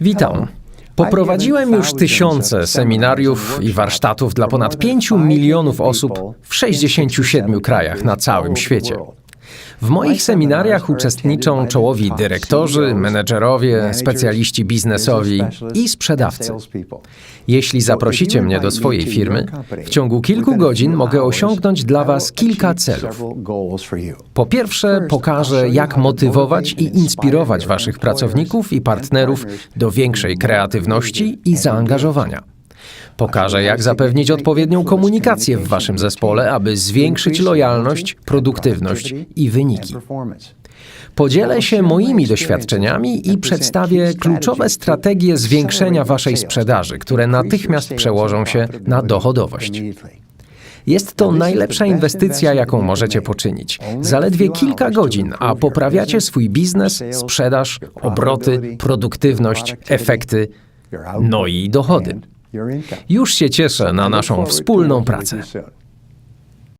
Witam. Poprowadziłem już tysiące seminariów i warsztatów dla ponad 5 milionów osób w 67 krajach na całym świecie. W moich seminariach uczestniczą czołowi dyrektorzy, menedżerowie, specjaliści biznesowi i sprzedawcy. Jeśli zaprosicie mnie do swojej firmy, w ciągu kilku godzin mogę osiągnąć dla Was kilka celów. Po pierwsze, pokażę, jak motywować i inspirować Waszych pracowników i partnerów do większej kreatywności i zaangażowania. Pokażę, jak zapewnić odpowiednią komunikację w Waszym zespole, aby zwiększyć lojalność, produktywność i wyniki. Podzielę się moimi doświadczeniami i przedstawię kluczowe strategie zwiększenia Waszej sprzedaży, które natychmiast przełożą się na dochodowość. Jest to najlepsza inwestycja, jaką możecie poczynić. Zaledwie kilka godzin, a poprawiacie swój biznes, sprzedaż, obroty, produktywność, efekty, no i dochody. Już się cieszę na naszą wspólną pracę.